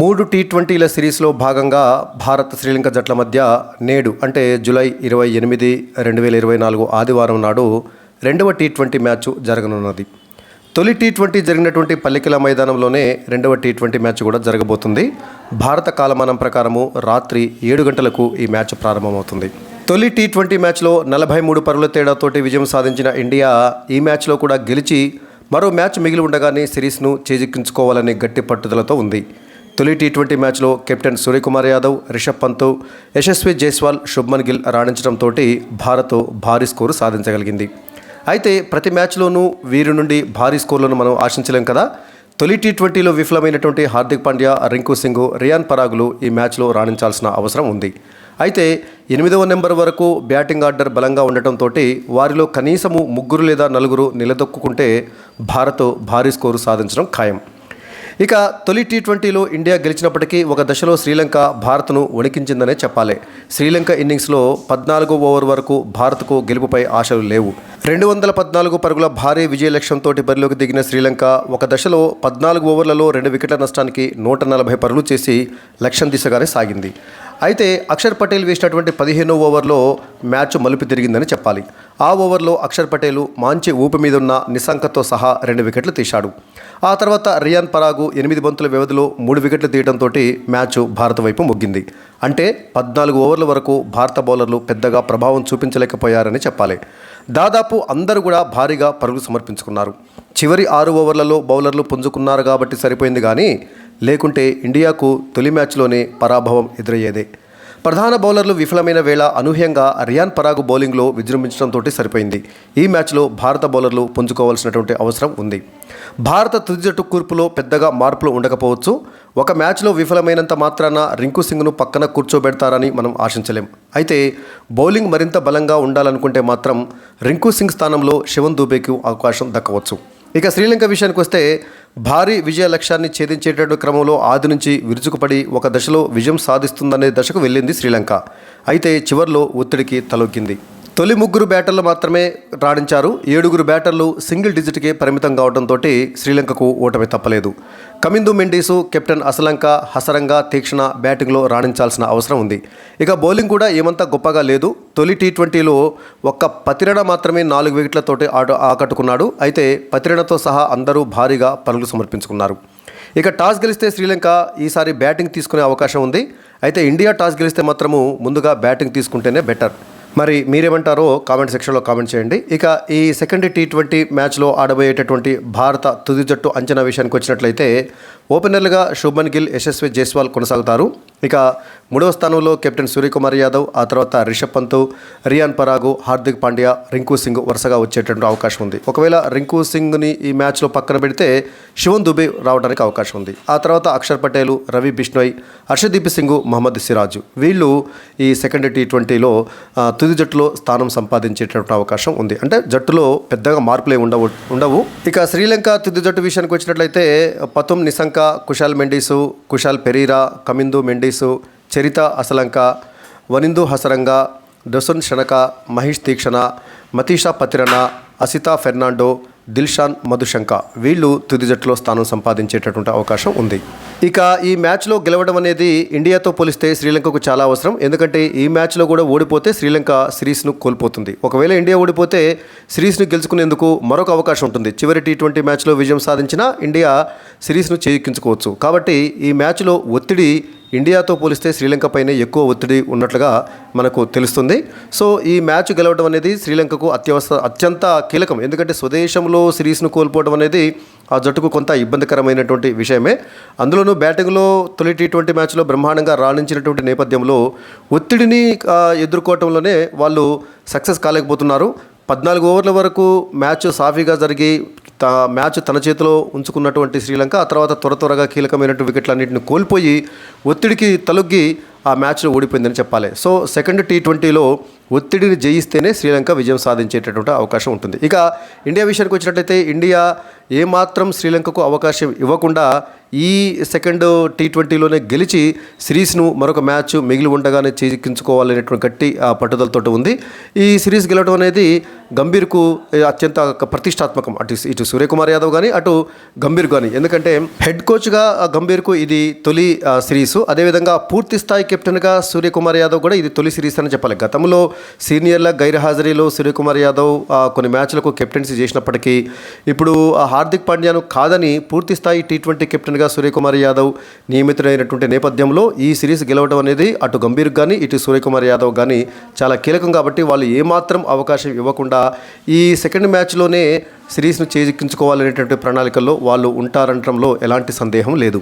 మూడు టీ ట్వంటీల సిరీస్లో భాగంగా భారత్ శ్రీలంక జట్ల మధ్య నేడు అంటే జూలై ఇరవై ఎనిమిది రెండు వేల ఇరవై నాలుగు ఆదివారం నాడు రెండవ టీ ట్వంటీ మ్యాచ్ జరగనున్నది. తొలి టీ ట్వంటీ జరిగినటువంటి పల్లికల మైదానంలోనే రెండవ టీ ట్వంటీ మ్యాచ్ కూడా జరగబోతుంది. భారత కాలమానం ప్రకారము రాత్రి ఏడు గంటలకు ఈ మ్యాచ్ ప్రారంభమవుతుంది. తొలి టీ ట్వంటీ మ్యాచ్లో నలభై మూడు పరుల తేడాతోటి విజయం సాధించిన ఇండియా ఈ మ్యాచ్లో కూడా గెలిచి మరో మ్యాచ్ మిగిలి ఉండగానే సిరీస్ను చేజిక్కించుకోవాలనే గట్టి పట్టుదలతో ఉంది. తొలి టీ ట్వంటీ మ్యాచ్లో కెప్టెన్ సూర్యకుమార్ యాదవ్ రిషబ్ పంత్ యశస్వి జైస్వాల్ శుభ్మన్ గిల్ రాణించడంతో భారత్ భారీ స్కోరు సాధించగలిగింది. అయితే ప్రతి మ్యాచ్లోనూ వీరి నుండి భారీ స్కోర్లను మనం ఆశించలేం కదా? తొలి టీ ట్వంటీలో విఫలమైనటువంటి హార్దిక్ పాండ్యా రింకు సింగ్ రియాన్ పరాగులు ఈ మ్యాచ్లో రాణించాల్సిన అవసరం ఉంది. అయితే ఎనిమిదవ నెంబర్ వరకు బ్యాటింగ్ ఆర్డర్ బలంగా ఉండటంతో వారిలో కనీసము ముగ్గురు లేదా నలుగురు నిలదొక్కుంటే భారత్ భారీ స్కోరు సాధించడం ఖాయం. ఇక తొలి టీ ట్వంటీలో ఇండియా గెలిచినప్పటికీ ఒక దశలో శ్రీలంక భారత్ను వణికించిందనే చెప్పాలి. శ్రీలంక ఇన్నింగ్స్లో పద్నాలుగో ఓవర్ వరకు భారత్కు గెలుపుపై ఆశలు లేవు. రెండు వందల పద్నాలుగు పరుగుల భారీ విజయ లక్ష్యంతో బరిలోకి దిగిన శ్రీలంక ఒక దశలో పద్నాలుగు ఓవర్లలో రెండు వికెట్ల నష్టానికి నూట నలభై పరుగులు చేసి లక్ష్యం దిశగానే సాగింది. అయితే అక్షర్ పటేల్ వేసినటువంటి పదిహేనో ఓవర్లో మ్యాచ్ మలుపు తిరిగిందని చెప్పాలి. ఆ ఓవర్లో అక్షర్ పటేల్ మాంచి ఊపి మీద ఉన్న నిశంకతో సహా రెండు వికెట్లు తీశాడు. ఆ తర్వాత రియాన్ పరాగు ఎనిమిది బంతుల వ్యవధిలో మూడు వికెట్లు తీయడంతో మ్యాచ్ భారత వైపు ముగ్గింది. అంటే పద్నాలుగు ఓవర్ల వరకు భారత బౌలర్లు పెద్దగా ప్రభావం చూపించలేకపోయారని చెప్పాలి. దాదాపు అందరూ కూడా భారీగా పరుగులు సమర్పించుకున్నారు. చివరి ఆరు ఓవర్లలో బౌలర్లు పుంజుకున్నారు కాబట్టి సరిపోయింది కానీ లేకుంటే ఇండియాకు తొలి మ్యాచ్లోనే పరాభవం ఎదురయ్యేదే. ప్రధాన బౌలర్లు విఫలమైన వేళ అనూహ్యంగా రియాన్ పరాగు బౌలింగ్లో విజృంభించడంతో సరిపోయింది. ఈ మ్యాచ్లో భారత బౌలర్లు పుంజుకోవాల్సినటువంటి అవసరం ఉంది. భారత తుది జట్టు కూర్పులో పెద్దగా మార్పులు ఉండకపోవచ్చు. ఒక మ్యాచ్లో విఫలమైనంత మాత్రాన రింకు సింగ్ను పక్కన కూర్చోబెడతారని మనం ఆశించలేం. అయితే బౌలింగ్ మరింత బలంగా ఉండాలనుకుంటే మాత్రం రింకు సింగ్ స్థానంలో శివన్ దూబేకి అవకాశం దక్కవచ్చు. ఇక శ్రీలంక విషయానికి వస్తే భారీ విజయ లక్ష్యాన్ని ఛేదించేటటువంటి క్రమంలో ఆది నుంచి విరుచుకుపడి ఒక దశలో విజయం సాధిస్తుందనే దశకు వెళ్ళింది శ్రీలంక. అయితే చివర్లో ఒత్తిడికి తలొక్కింది. తొలి ముగ్గురు బ్యాటర్లు మాత్రమే రాణించారు. ఏడుగురు బ్యాటర్లు సింగిల్ డిజిట్కే పరిమితం కావడంతో శ్రీలంకకు ఓటమి తప్పలేదు. కమిందు మెండీసు కెప్టెన్ అసలంక హసరంగ తీక్షణ బ్యాటింగ్లో రాణించాల్సిన అవసరం ఉంది. ఇక బౌలింగ్ కూడా ఏమంతా గొప్పగా లేదు. తొలి టీ ట్వంటీలో ఒక్క పతిరణ మాత్రమే నాలుగు వికెట్లతోటి ఆట ఆకట్టుకున్నాడు. అయితే పతిరణతో సహా అందరూ భారీగా పరుగులు సమర్పించుకున్నారు. ఇక టాస్ గెలిస్తే శ్రీలంక ఈసారి బ్యాటింగ్ తీసుకునే అవకాశం ఉంది. అయితే ఇండియా టాస్ గెలిస్తే మాత్రము ముందుగా బ్యాటింగ్ తీసుకుంటేనే బెటర్. మరి మీరేమంటారో కామెంట్ సెక్షన్లో కామెంట్ చేయండి. ఇక ఈ సెకండ్ టీ ట్వంటీ మ్యాచ్లో ఆడబోయేటటువంటి భారత తుది జట్టు అంచనా విషయానికి వచ్చినట్లయితే ఓపెనర్లుగా శుభన్ గిల్ యశస్వి జైస్వాల్ కొనసాగుతారు. ఇక మూడవ స్థానంలో కెప్టెన్ సూర్యకుమార్ యాదవ్ ఆ తర్వాత రిషబ్ పంత్ రియాన్ పరాగు హార్దిక్ పాండ్యా రింకు సింగ్ వరుసగా వచ్చేటటువంటి అవకాశం ఉంది. ఒకవేళ రింకు సింగ్ని ఈ మ్యాచ్లో పక్కన పెడితే శివన్ దుబే రావడానికి అవకాశం ఉంది. ఆ తర్వాత అక్షర్ పటేల్ రవి బిష్ణోయ్ హర్షదీప్ సింగ్ మహమ్మద్ సిరాజు. వీళ్ళు ఈ సెకండ్ టీ ట్వంటీలో తుది జట్టులో స్థానం సంపాదించేటటువంటి అవకాశం ఉంది. అంటే జట్టులో పెద్దగా మార్పులే ఉండవు ఉండవు. ఇక శ్రీలంక తుది జట్టు విషయానికి వచ్చినట్లయితే పతుమ్ నిశంక కుషాల్ మెండీసు కుషాల్ పెరీరా కమిందు మెండీసు చరిత అసలంక వనిందు హసరంగ డొసన్ షనక మహేష్ తీక్షణ మతీషా పతిరణ అసితా ఫెర్నాండో దిల్షాన్ మధుశంక వీళ్ళు తుది జట్టులో స్థానం సంపాదించేటటువంటి అవకాశం ఉంది. ఇక ఈ మ్యాచ్లో గెలవడం అనేది ఇండియాతో పోలిస్తే శ్రీలంకకు చాలా అవసరం. ఎందుకంటే ఈ మ్యాచ్లో కూడా ఓడిపోతే శ్రీలంక సిరీస్ను కోల్పోతుంది. ఒకవేళ ఇండియా ఓడిపోతే సిరీస్ను గెలుచుకునేందుకు మరొక అవకాశం ఉంటుంది. చివరి టీ ట్వంటీ మ్యాచ్లో విజయం సాధించిన ఇండియా సిరీస్ను చేజిక్కించుకోవచ్చు. కాబట్టి ఈ మ్యాచ్లో ఒత్తిడి ఇండియాతో పోలిస్తే శ్రీలంకపైనే ఎక్కువ ఒత్తిడి ఉన్నట్లుగా మనకు తెలుస్తుంది. సో ఈ మ్యాచ్ గెలవడం అనేది శ్రీలంకకు అత్యవసర అత్యంత కీలకం. ఎందుకంటే స్వదేశంలో సిరీస్ను కోల్పోవడం అనేది ఆ జట్టుకు కొంత ఇబ్బందికరమైనటువంటి విషయమే. అందులోనూ బ్యాటింగ్లో తొలి టీ ట్వంటీ మ్యాచ్లో బ్రహ్మాండంగా రాణించినటువంటి నేపథ్యంలో ఒత్తిడిని ఎదుర్కోవటంలోనే వాళ్ళు సక్సెస్ కాలేకపోతున్నారు. పద్నాలుగు ఓవర్ల వరకు మ్యాచ్ సాఫీగా జరిగి త మ్యాచ్ తన చేతిలో ఉంచుకున్నటువంటి శ్రీలంక ఆ తర్వాత త్వర త్వరగా కీలకమైనటువంటి వికెట్లన్నింటిని కోల్పోయి ఒత్తిడికి తలొగ్గి ఆ మ్యాచ్లో ఓడిపోయిందని చెప్పాలి. సో సెకండ్ టీ ట్వంటీలో ఒత్తిడిని జయిస్తేనే శ్రీలంక విజయం సాధించేటటువంటి అవకాశం ఉంటుంది. ఇక ఇండియా విషయానికి వచ్చినట్లయితే ఇండియా ఏమాత్రం శ్రీలంకకు అవకాశం ఇవ్వకుండా ఈ సెకండ్ టీ ట్వంటీలోనే గెలిచి సిరీస్ను మరొక మ్యాచ్ మిగిలి ఉండగానే చేజిక్కించుకోవాలనేటువంటి గట్టి ఆ, పట్టుదలతో ఉంది. ఈ సిరీస్ గెలవడం అనేది గంభీర్కు అత్యంత ప్రతిష్టాత్మకం. అటు ఇటు సూర్యకుమార్ యాదవ్ కానీ అటు గంభీర్ కానీ ఎందుకంటే హెడ్ కోచ్గా గంభీర్కు ఇది తొలి ఆ, సిరీస్. అదేవిధంగా పూర్తి స్థాయి కెప్టెన్గా సూర్యకుమార్ యాదవ్ కూడా ఇది తొలి సిరీస్ అని చెప్పాలి. గతంలో సీనియర్ల గైర్హాజరీలో సూర్యకుమార్ యాదవ్ కొన్ని మ్యాచ్లకు కెప్టెన్సీ చేసినప్పటికీ ఇప్పుడు ఆ హార్దిక్ పాండ్యాను కాదని పూర్తి స్థాయి టీ ట్వంటీ కెప్టెన్గా సూర్యకుమార్ యాదవ్ నియమితుడైనటువంటి నేపథ్యంలో ఈ సిరీస్ గెలవడం అనేది అటు గంభీర్ కానీ ఇటు సూర్యకుమార్ యాదవ్ కానీ చాలా కీలకం కాబట్టి వాళ్ళు ఏమాత్రం అవకాశం ఇవ్వకుండా ఈ సెకండ్ మ్యాచ్లోనే సిరీస్ను చేజిక్కించుకోవాలనేటువంటి ప్రణాళికల్లో వాళ్ళు ఉంటారనడంలో ఎలాంటి సందేహం లేదు.